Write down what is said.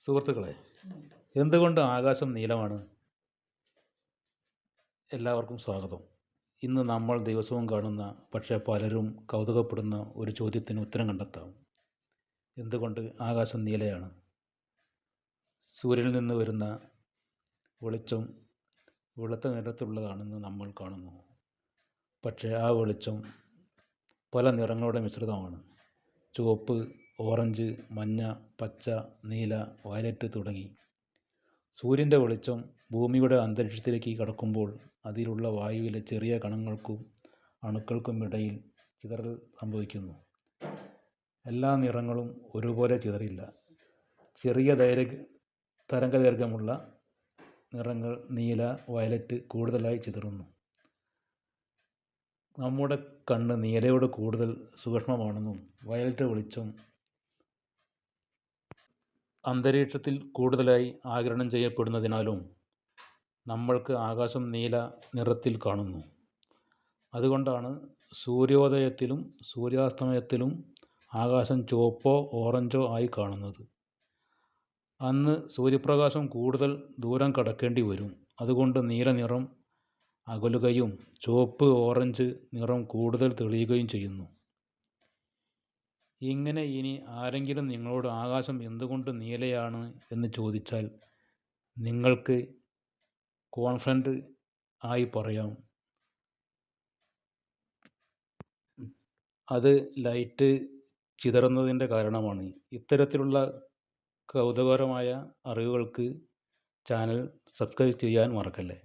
സുഹൃത്തുക്കളെ എന്തുകൊണ്ട് ആകാശം നീലമാണ്? എല്ലാവർക്കും സ്വാഗതം. ഇന്ന് നമ്മൾ ദിവസവും കാണുന്ന പക്ഷേ പലരും കൗതുകപ്പെടുന്ന ഒരു ചോദ്യത്തിന് ഉത്തരം കണ്ടെത്താം. എന്തുകൊണ്ട് ആകാശം നീലയാണ്? സൂര്യനിൽ നിന്ന് വരുന്ന വെളിച്ചം വെളുത്ത നിറത്തിലുള്ളതാണെന്ന് നമ്മൾ കാണുന്നു. പക്ഷേ ആ വെളിച്ചം പല നിറങ്ങളുടെ മിശ്രിതമാണ്. ചുവപ്പ് ഓറഞ്ച് മഞ്ഞ പച്ച നീല വയലറ്റ് തുടങ്ങി. സൂര്യന്റെ വെളിച്ചം ഭൂമിയുടെ അന്തരീക്ഷത്തിലേക്ക് കടക്കുമ്പോൾ അതിലുള്ള വായുവിലെ ചെറിയ കണങ്ങൾക്കും അണുക്കൾക്കും ഇടയിൽ ചിതറൽ സംഭവിക്കുന്നു. എല്ലാ നിറങ്ങളും ഒരുപോലെ ചിതറില്ല. ചെറിയ ദൈര തരംഗദൈർഘ്യമുള്ള നിറങ്ങൾ നീല വയലറ്റ് കൂടുതലായി ചിതറുന്നു. നമ്മുടെ കണ്ണ് നീലയോട് കൂടുതൽ സൂക്ഷ്മമാണെന്നും വയലറ്റ് വെളിച്ചം അന്തരീക്ഷത്തിൽ കൂടുതലായി ആഗിരണം ചെയ്യപ്പെടുന്നതിനാലും നമ്മൾക്ക് ആകാശം നീല നിറത്തിൽ കാണുന്നു. അതുകൊണ്ടാണ് സൂര്യോദയത്തിലും സൂര്യാസ്തമയത്തിലും ആകാശം ചുവപ്പോ ഓറഞ്ചോ ആയി കാണുന്നത്. അന്ന് സൂര്യപ്രകാശം കൂടുതൽ ദൂരം കടക്കേണ്ടി വരും. അതുകൊണ്ട് നീല നിറം അകലുകയും ചുവപ്പ് ഓറഞ്ച് നിറം കൂടുതൽ തെളിയുകയും ചെയ്യുന്നു. ഇങ്ങനെ ഇനി ആരെങ്കിലും നിങ്ങളോട് ആകാശം എന്തുകൊണ്ട് നീലയാണ് എന്ന് ചോദിച്ചാൽ നിങ്ങൾക്ക് കോൺഫിഡന്റ് ആയി പറയാം. അത് ലൈറ്റ് ചിതറുന്നതിന്റെ കാരണമാണ്. ഇത്തരത്തിലുള്ള കൗതുകകരമായ അറിവുകൾക്ക് ചാനൽ സബ്സ്ക്രൈബ് ചെയ്യാൻ മറക്കല്ലേ?